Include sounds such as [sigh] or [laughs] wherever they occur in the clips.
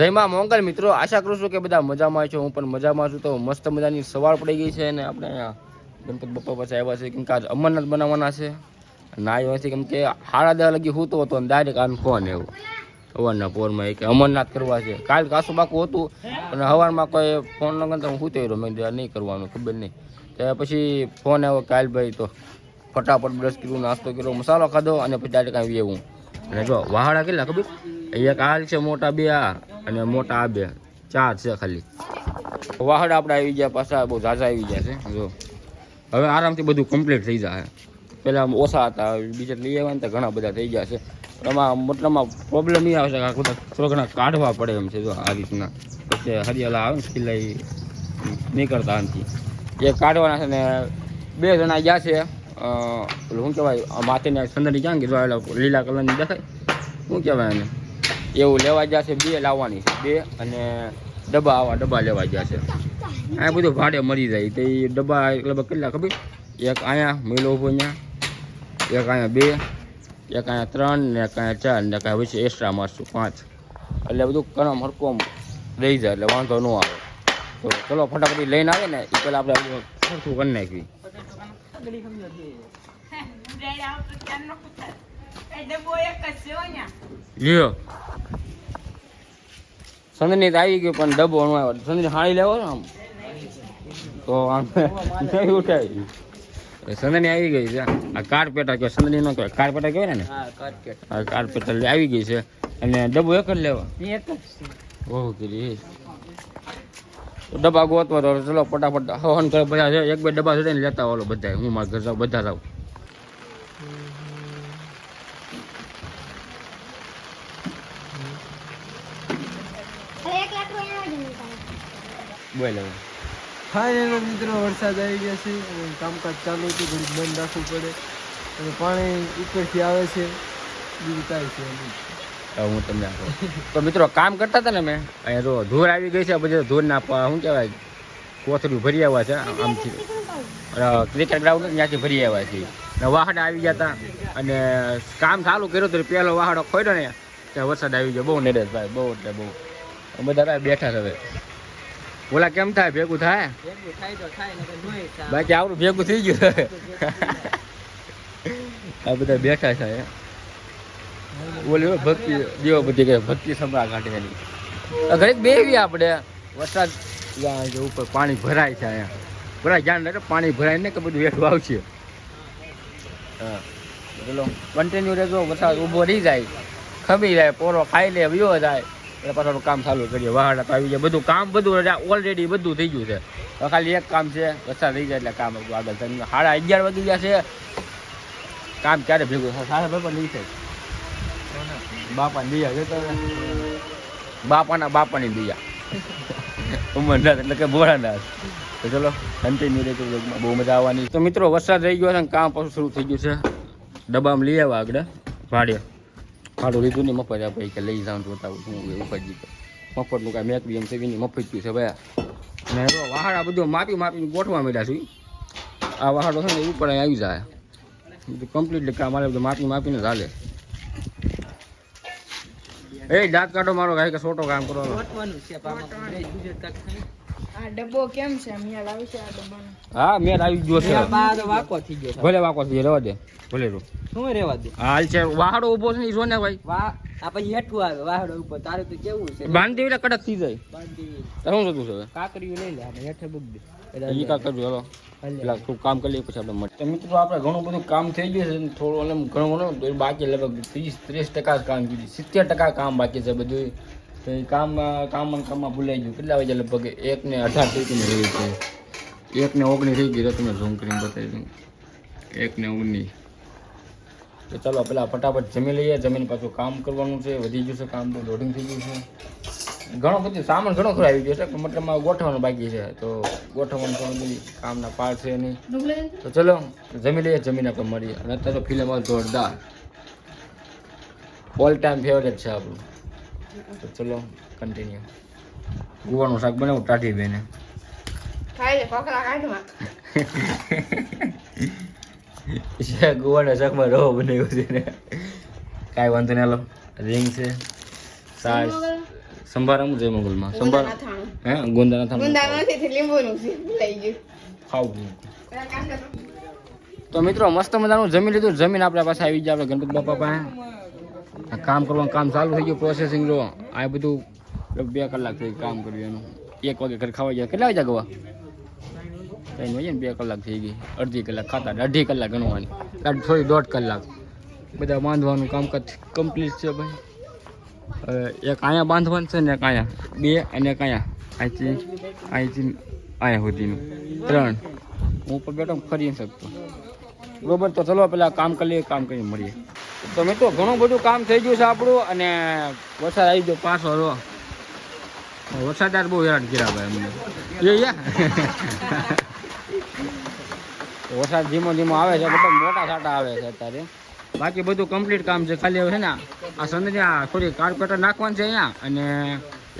જય માં મોંગલ. મિત્રો, આશા કરું છું કે બધા મજામાં છો. હું પણ મજામાં છું. તો મસ્ત મજાની સવાર પડી ગઈ છે અને આપણે ગણપત બપ્પા પાસે આવ્યા છે. કેમ કે આજ અમરનાથ બનાવવાના છે. ના આવ્યો નથી કેમ કે હાડા દસ લગી હું હતો અને ડાયરેક્ટ આન ફોન એવું સવારના પોરમાં એક અમરનાથ કરવા છે. કાલ કાસું બાકું હતું અને સવારમાં કોઈ ફોન ન કરતા હું સૂતો રહ્યો મેં નહીં કરવાનું, ખબર નહીં. ત્યાં પછી ફોન આવ્યો, કાલ ભાઈ, તો ફટાફટ બ્રશ કર્યું, નાસ્તો કર્યો, મસાલો ખાધો અને પછી ડાયરેક્ટ આવી હું. અને જો, વાહાડા કેટલા ખબર? એક હાલ છે મોટા બે અને મોટા આ બે. ચાર છે ખાલી. વાહડ આપણે આવી ગયા પાછા, બહુ ઝાઝા આવી ગયા છે, જો. હવે આરામથી બધું કમ્પ્લીટ થઈ જાય. પહેલાં આમ ઓછા હતા, બીજા લઈ આવ્યા ને તો ઘણા બધા થઈ ગયા છે. એમાં મતલબમાં પ્રોબ્લેમ એ આવે છે કે બધા થોડા ઘણા કાઢવા પડે એમ છે, જો, આ રીતના. પછી હરિયાળા આવે ને સિલાઈ, નીકળતા આનાથી એ કાઢવાના છે ને બે જણા ગયા છે શું કહેવાય, માથેને સંદરની ક્યાં કીધું લીલા કલરની દેખાય. શું કહેવાય એને? એવું લેવા છે બે લાવવાની છે બે અને ડબ્બા આવા ડબ્બા લેવા છે. અહીંયા બધું ભાડે મળી જાય તો એ ડબ્બા લગભગ કેટલા ખબર? એક અહીંયા મિલો ઊભો અહીંયા એક અહીંયા બે એક અહીંયા ત્રણ ને એક અહીંયા ચાર ને કાંઈ પછી એક્સ્ટ્રા મારશું પાંચ. એટલે બધું કરમ હરકોમ રહી જાય એટલે વાંધો ન આવે. તો ચલો ફટાફટ લઈને આવે ને એ પહેલાં આપણે સરખું કરી નાખવી [laughs] લ્યો. સંદની તો આવી ગયો પણ ડબ્બો નો આવ્યો સંદની હાળી લેવો ને આમ. તો આમ નહીં ઉઠાય. સંદની આવી ગઈ છે. આ કારપેટા કહેવાય સંદની નો કહેવાય. કારપેટા કહેવાય ને આ કારપેટા આવી ગઈ છે. અને ડબ્બો એક જ લેવા? બહુ કરી તો ડબ્બા ગોતવા તો ચલો ફટાફટ હવન કરે બધા એક બે ડબ્બા જોડે લેતા ઓલો બધા હું મારા ઘર બધા જાઉં. બોલ. ફાઇનલ મિત્રો વરસાદ આવી ગયા છે અને કામકાજ ચાલુ હતું ઘડીક બંધ રાખવું પડે. અને પાણી ઉપરથી આવે છે બીજું કાંઈ છે હું તમને આપું. તો મિત્રો કામ કરતા હતા ને મેં અહીંયા જો ધૂર આવી ગઈ છે પછી ધૂર ના શું કહેવાય કોથળીઓ ભરી આવ્યા છે આમથી. ક્રિકેટ ગ્રાઉન્ડ ત્યાંથી ભરી આવ્યા છે. ને વાહડા આવી ગયા હતા અને કામ ચાલુ કર્યું તો પહેલો વાહડો ખોડ્યો ને ત્યાં વરસાદ આવી ગયો. બહુ નરેશભાઈ ભાઈ બહુ એટલે બહુ. બધા બેઠા હવે. ઓલા કેમ થાય? ભેગું થાય? બાકી આવડું ભેગું થઈ ગયું. આ બધા બેઠા છે. ઓલી ભક્તિ દેવો બધી કે ભક્તિ સંભળા કાઢે એની ઘરે બેવી આપણે વરસાદ ઉપર પાણી ભરાય છે અહીંયા. ભરાય જાણ એટલે પાણી ભરાય ને કે બધું વેઠું આવશે. હા. પેલો કન્ટિન્યુ રહેજો વરસાદ ઊભો રહી જાય. ખમી જાય પોરો ખાઈ લે વિયો જાય. એટલે પાછળ કામ ચાલુ કરીએ. વાહડા આવી જાય બધું કામ બધું ઓલરેડી બધું થઈ ગયું છે. ખાલી એક કામ છે, વરસાદ થઈ જાય એટલે કામ બધું આગળ થાય સાડા અગિયાર વાગી ગયા છે. કામ ક્યારે ભેગું થાય? સાડા બાપા નહીં થાય બાપા દિયા જતો બાપાના બાપાની દિયા. ઉમરનાથ એટલે કે ભોળાનાથ તો ચલો કન્ટિન્યુ રહેતો બ્લોગમાં બહુ મજા આવવાની. તો મિત્રો, વરસાદ રહી ગયો છે કામ પાછું શરૂ થઈ ગયું છે. ડબ્બામાં લઈ આવ્યા આગળ. ભાડે ભાડું લીધું ને મફત આપે કે લઈ જાઉં જોતા હું ઉપરજી મફતનું કાંઈ મેક બી એમ સેવીની મફત ગયું છે ભાઈ. મેં તો વાહાડા બધું માપી માપીને ગોઠવા માંડ્યા છું. આ વાહાડો છે ને ઉપર અહીં આવી જાય. બધું કમ્પ્લીટલી કામ મારે બધું માપી માપીને ચાલે એ દાંત કાઢો મારો કાંઈ કે છોટો કામ કરવાનો. આ ડબ્બો કેમ છે? મિયાળ આવી છે આ ડબ્બાનો. હા મેળ આવી ગયો છે. વાકો થઈ ગયો ભલે વાકો થઈ રહેવા દે. ભલે રો શું રેવા દે? હાલ છે વાહડો ઊભો છે ને ને ભાઈ. વાહ આ પછી હેઠું આવે વાહડો ઉપર. તારે તો કેવું છે? બાંધી એટલે કડક થઈ જાય. બાંધી તારે શું થતું છે કાકરીઓ લઈ લે આપણે હેઠે બુક દે. ઈ કા કરજો હાલો. પેલા થોડું કામ કરી લઈએ પછી આપણે મિત્રો આપણે ઘણું બધું કામ થઈ ગયું છે થોડું ઘણું ઘણું બાકી લગભગ ત્રીસ ત્રીસ ટકા કામ કીધું. સિત્તેર ટકા કામ બાકી છે બધું તો એ કામ કામમાં કામમાં ભૂલાઈ ગયું. કેટલા વાગ્યા લગભગ? એક ને અઢાર ટીકીને રહી છે. એક ને ઓગણીસ થઈ ગઈ તમે ઝૂમ કરીને બતાવી દઉં. એક ને ઓગણીસ તો ચાલો, પેલા ફટાફટ જમી લઈએ. જમીન પાછું કામ કરવાનું છે, વધી ગયું છે કામ, તો લોડિંગ થઈ ગયું છે. ઘણો બધું, સામાન ઘણો ખરો આવી ગયો છે મતલબ ગોઠવવાનું બાકી છે. તો ગોઠવવાનું ઘણું બધી કામના પાર છે નહીં. તો ચલો, જમી લઈએ, જમીન આપણે મળીએ. અને અત્યારે ફિલ્મ જોરદાર. ઓલ ટાઈમ ફેવરેટ છે આપણું. તો ચલો કન્ટિન્યુ ગુવાનું શાક બનાવું ટાઢી બેને. ગુવાના શાકમાં રવો બનાવ્યો છે ને. કાંઈ વાંધો નહીં હાલો. રિંગ છે સાસ. સંભાર હું જય મોગલમાં. સંભાર હે? ગોંદાના ના ગોંદાના લીંબુનું છે લઈ ગયું. ખાવું તો મિત્રો મસ્ત મજાનું જમી લીધું. જમીન આપણા પાસે આવી જાય આપણે ગણપત બાપા પાસે. કામ કરવાનું કામ ચાલુ થઈ ગયું પ્રોસેસિંગ જો આ બધું બે કલાક થઈ કામ કર્યું એનું. એક વાગે ઘરે ખાવા ગયા. કેટલા વાગ્યા ગવા? ત્રણ વાગે ને બે કલાક થઈ ગઈ. અડધી કલાક ખાતા અઢી કલાક ગણવાની. થોડી દોઢ કલાક. બધા બાંધવાનું કામકાજ કમ્પ્લીટ છે ભાઈ. એક અહીંયા બાંધવાનું છે ને એક અહીંયા. બે અને એક અહીંયા. અહીંથી અહીંથી અહીંયા સુધીનું. ત્રણ. હું ઉપર બેઠો ફરી શકતો. બરોબર? તો ચલો, પેલા કામ કરીએ કામ કરીને મળીએ. તો મિત્રો, ઘણું બધું કામ થઈ ગયું છે આપણું અને વરસાદ આવી ગયો પાછો રો વરસાદ બહુ હેરાન કર્યા ભાઈ અમને. યા [laughs] વરસાદ ધીમો ધીમો આવે છે, બધા મોટા સાટા આવે છે અત્યારે. બાકી બધું કમ્પ્લીટ કામ છે, ખાલી હવે છે ને આ સંદર આ થોડી કાર્પેટર નાખવાનું છે અહીંયા અને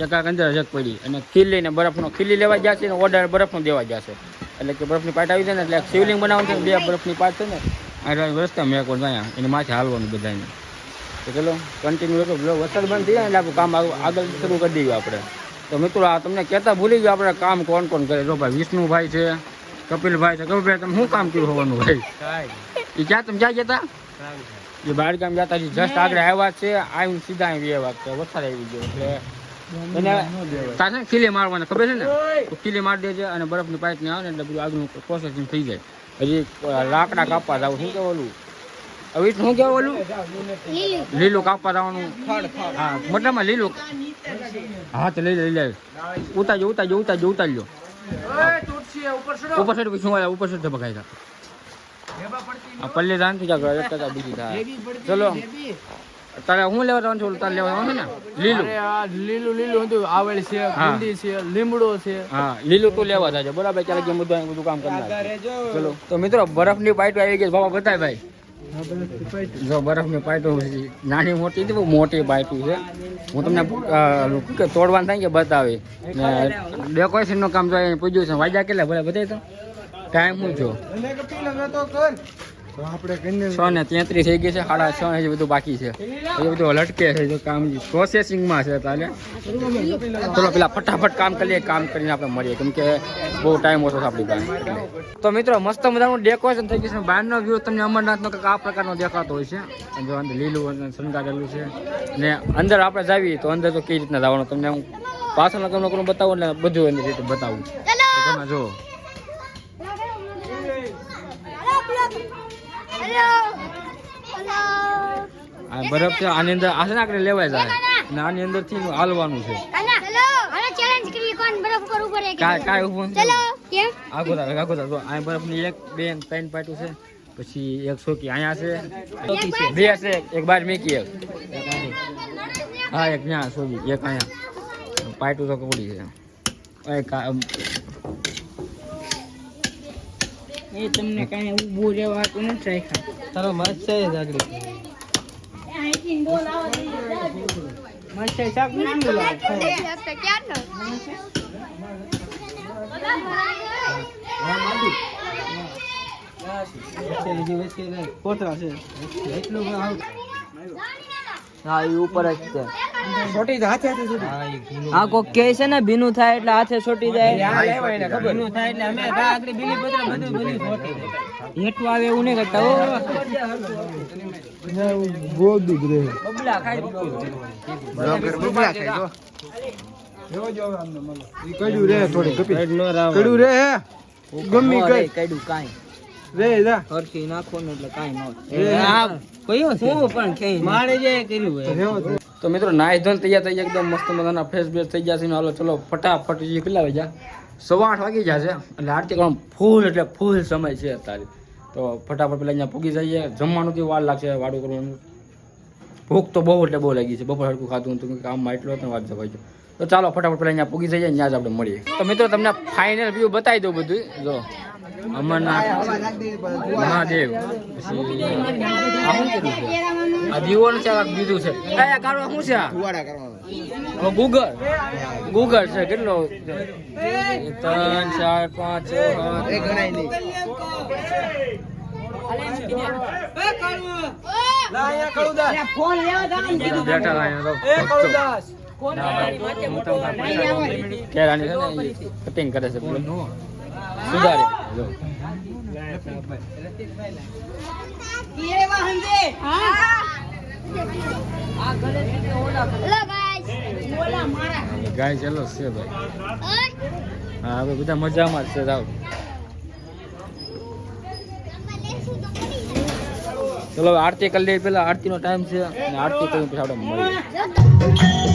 એક આક અંદર જગ પડી. અને ખીલી લઈને બરફનો ખીલી લેવા છે ને ઓર્ડર બરફનો દેવા છે. એટલે કે બરફની પાટ આવી છે ને એટલે શિવલિંગ બનાવવાનું છે બે બરફની પાટ છે ને આ રસ્તા મેં કોઈ અહીંયા એને માથે હાલવાનું બધાને. તો ચલો કન્ટિન્યુ હતો જો વરસાદ બંધ થઈ જાય એટલે આપણું કામ આગળ શરૂ કરી દઈએ આપણે. તો મિત્રો આ તમને કહેતા ભૂલી ગયો આપણે કામ કોણ કોણ કરે. જો ભાઈ વિષ્ણુભાઈ છે કપિલભાઈ છે. કપિલભાઈ તમે શું કામ કર્યું હોવાનું ભાઈ? એ ક્યાં તમે ક્યાં હતા? એ બહાર ગામ જતા જસ્ટ આગળ આવ્યા છે. આવીને સીધા આવી આવ્યા છે. વરસાદ આવી ગયો એટલે એને તારે ને ખીલી મારવાના ખબર છે ને? ખીલી મારી દેજે અને બરફની પાઇપ ને આવે ને એટલે બધું આગળનું પ્રોસેસિંગ થઈ જાય. હજી લાકડા કાપવા જાવ શું કે ઓલું હવે શું કહેવું ઓલું લીલું કાપવા જવાનું. હા મોટામાં લીલું હા તો લઈ લઈ લે. ઉતારજો ઉતારજો ઉતારજો ઉતારજો. ઉપર સાઈડ શું ઉપર સાઈડ ધબકાઈ હતા પલ્લે દાન ટકા બીજી થાય. ચલો. તારે હું લેવા જવાનું છું તારે લેવા જવાનું ને? લીલું. આ લીલું લીલું હતું આવેલ છે હા. ભીંડી છે લીમડો છે. હા લીલું તું લેવા જાજો. બરાબર ચાલે કે બધું બધું કામ કરી. ચલો. તો મિત્રો બરફની પાઇટો આવી ગઈ. બાબા બતાય ભાઈ. જો બરફની પાઇટો નાની મોટી હતી બહુ મોટી પાઇટો છે. હું તમને તોડવાનું થાય કે બતાવી ડેકોરેશનનું કામ તો પૂછ્યું છે. વાજા કેટલા? ભલે બતાવી તો? ટાઈમ શું છો છ ને તેત્રીસ થઈ ગઈ છે સાડા છ હજી બધું બાકી છે. એ બધું લટકે છે જો કામ પ્રોસેસિંગમાં છે તાલે. ચલો પેલા ફટાફટ કામ કરીએ કામ કરીને આપણે મળીએ કેમ કે બહુ ટાઈમ ઓછો છે આપણી પાસે. તો મિત્રો મસ્ત મજાનું ડેકોરેશન થઈ ગયું છે. બહારનો વ્યૂ તમને અમરનાથનો કંઈક આ પ્રકારનો દેખાતો હોય છે. જો અંદર લીલું અને શણગારેલું છે. ને અંદર આપણે જાવી તો અંદર તો કઈ રીતના જવાનું તમને હું પાછળ તમને કોનું બતાવું ને બધું એની રીતે બતાવું તમે જો આ બરફ છે આની અંદર આ છે લેવાય જાય. ને આની અંદરથી હાલવાનું છે. ચલો આગો તારે આગો તાર એક બે ત્રણ પાટું છે. પછી એક સોકી અહીંયા છે બે છે એક બાર મેકી એક. હા એક ત્યાં સોકી એક અહીંયા. પાટું તો કપડી છે. એ તમને કાંઈ ઊભું રહેવાતું નથી રાખ્યા. તારો મત છે જ આગળ મરચાઈ શાક નથી બોલાવો કોતરા છે? એટલું હા એ ઉપર જ છે. છોટી હાથે હાથે છોટી. આ કોક કહે છે ને ભીનું થાય એટલે હાથે છોટી જાય. ભીનું થાય એટલે અમે આગળ બીલી પત્ર બધું બધું છોટી હેઠું આવે એવું નહીં કરતા હો. ગોદું જ રહે બબલા ખાઈ કડ્યું રે થોડી કપી કડ્યું રે ગમી કઈ. કાંઈ. રે જા. હરખી નાખવાનું એટલે કાંઈ ન આ કયો શું પણ કઈ મારે જે કર્યું રેવો તો. મિત્રો નાઈ ધોન તૈયાર થઈ એકદમ મસ્ત મજાના ફ્રેશ બેશ થઈ ગયા છે. ને હાલો, ચલો, ફટાફટ જે કેટલા વાગ્યા સવા આઠ વાગી જશે એટલે આરતી કરવાનું ફૂલ એટલે ફૂલ સમય છે અત્યારે. તો ફટાફટ પેલા અહીંયા પૂગી જઈએ. જમવાનું કે વાર લાગશે વાડું કરવાનું? ભૂખ તો બહુ એટલે બહુ લાગી છે. બપોર હડકું ખાધું હતું કામમાં એટલો હતો વાત જવાય તો ચાલો ફટાફટ પેલા અહીંયા પૂગી જઈએ ત્યાં જ આપણે મળીએ. તો મિત્રો તમને ફાઇનલ વ્યૂ બતાવી દઉં બધું. જો અમરનાથ મહાદેવ. આ છે આ દીવો છે બીજું છે. એ આ શું છે? આ હવે ગુગર. ગુગર છે કેટલો? ત્રણ ચાર પાંચ. બેઠા. કેરાની છે કટિંગ કરે છે સુધારે. જો. ગાય ચલો છે ભાઈ. હા હવે બધા મજામાં છે રાવ ચલો આરતી કરી લઈએ. પેલા આરતીનો ટાઈમ છે અને આરતી કરીને પછી આપણે મળીએ.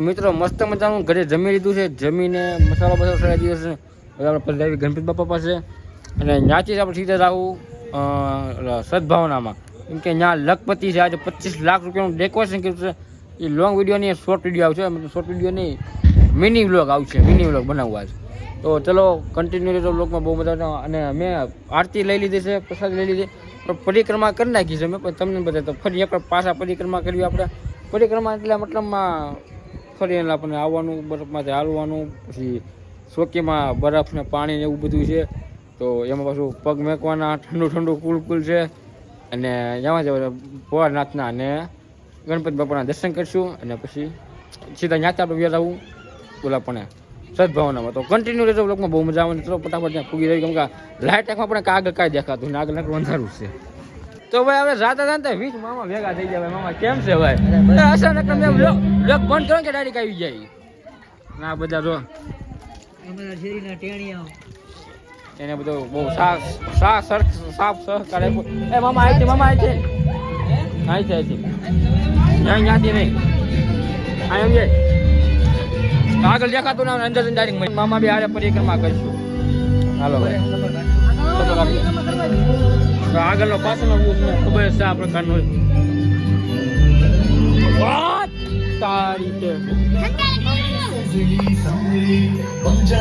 મિત્રો, મસ્ત મજાનું ઘરે જમી લીધું છે. જમીને મસાલો બસાલો ચડાવી દીધો છે. આપણે પછી ગણપતિ બાપા પાસે. અને ત્યાંથી આપણે સીધા જવું સદભાવનામાં. કેમ કે ત્યાં લખપતિ છે, આજે પચીસ લાખ રૂપિયાનું ડેકોરેશન કર્યું છે. એ લોંગ વીડિયો નહીં શોર્ટ વીડિયો આવશે. શોર્ટ વીડિયો નહીં મિની વ્લોગ આવશે. મિની વ્લોગ બનાવવા છે. તો ચલો કન્ટિન્યુ રહેજો વ્લોગમાં બહુ મજા અને મેં આરતી લઈ લીધી છે, પ્રસાદ લઈ લીધી. પણ પરિક્રમા કરી નાખી છે મેં પણ તમને બધા તો ફરી એક પાછા પરિક્રમા કરવી આપણે. પરિક્રમા એટલે મતલબમાં ફરી એટલે આપણને આવવાનું, બરફમાંથી હાલવાનું, પછી શોકીમાં બરફ ને પાણી ને એવું બધું છે. તો એમાં પાછું પગ મેકવાના, ઠંડુ ઠંડુ કુલ કુલ છે. અને એમાં જ ભોળાનાથના અને ગણપતિ બાપાના દર્શન કરીશું. અને પછી સીધા ન્યાતા આપણે આવું. બોલા પણ સદભાવનામાં. તો કન્ટિન્યુ રહેતો બ્લોકમાં બહુ મજા આવે ચલો, ફટાફટ ત્યાં પૂગી રહી. કેમ કે લાઇટ આંખમાં પણ કાગળ કાંઈ દેખાતું. આગળ નાખવું અંધારું છે. તો ભાઈ આપણે જાતા જાતા વીસ મામા ભેગા થઈ જાય મામા કેમ છે ભાઈ અચાનક લોક ફોન કરો કે ડાયરેક્ટ આવી જાય. ના બધા જો એને બધું બહુ સાફ સાફ સર સાફ સહકાર કરે એ મામા આવી છે મામા આવી છે આવી છે આવી છે જ્યાં જ્યાંથી નહીં. આ એમ જાય. આગળ દેખાતું ના અંદર ડાયરેક્ટ મામા બી હારે પરિક્રમા કરીશું. હાલો આગળનો પાછળનો ખબર છે આ પ્રકારનો. હોય. વાત તારી છે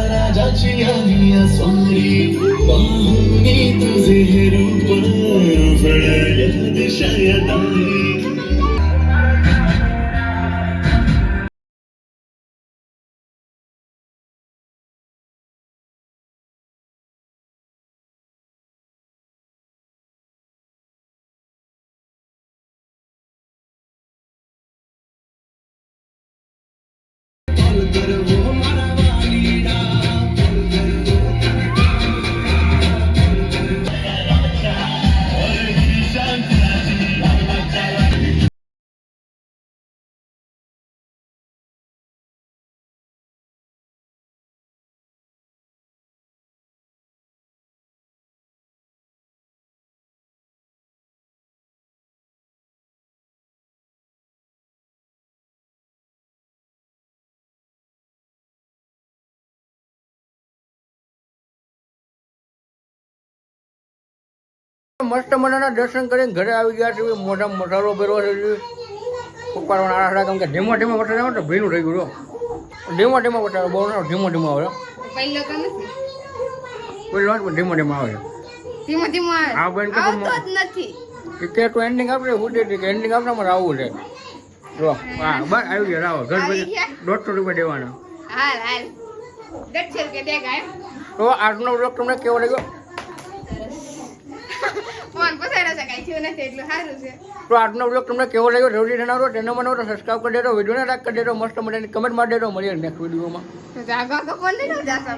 राजाची आम्ही सोरी पाहुणी तुझे रूप फळल्या दिशा दारी But it મસ્ત મજાના દર્શન કરીને ઘરે આવી ગયા છે. મોઢા મસાલો ભેરો છે ઉપાડવાના આડા કેમ કે ધીમો ધીમો વટાડે તો ભીનું થઈ ગયું ધીમો ધીમો વટાડે બહુ ધીમો ધીમો આવે પહેલો તો નથી. ધીમો ધીમો આવે. ધીમો ધીમો આવે. આ બેન કે નથી. કે તો એન્ડિંગ આપણે ઉડે કે એન્ડિંગ આપણે મારે આવવું છે. જો હા બસ આવી ગયા આવો ઘર પછી દોઢસો રૂપિયા દેવાના. હાલ હાલ. દોઢસો રૂપિયા દે ગાય તો આજનો વ્લોગ તમને કેવો લાગ્યો? ફોન પસાડો છે કાંઈ થયું નથી એટલું સારું છે. તો આજનો બ્લોગ તમને કેવો લાગ્યો? જરૂરી જણાવો તેનો મને તો સબસ્ક્રાઈબ કરી દેજો. વિડીયોને લાઈક કરી દેજો. મસ્ત મજાની કમેન્ટ મારી દેજો. મળીએ નેક્સ્ટ વિડીયોમાં જાગવા કપડ નહીં જાતા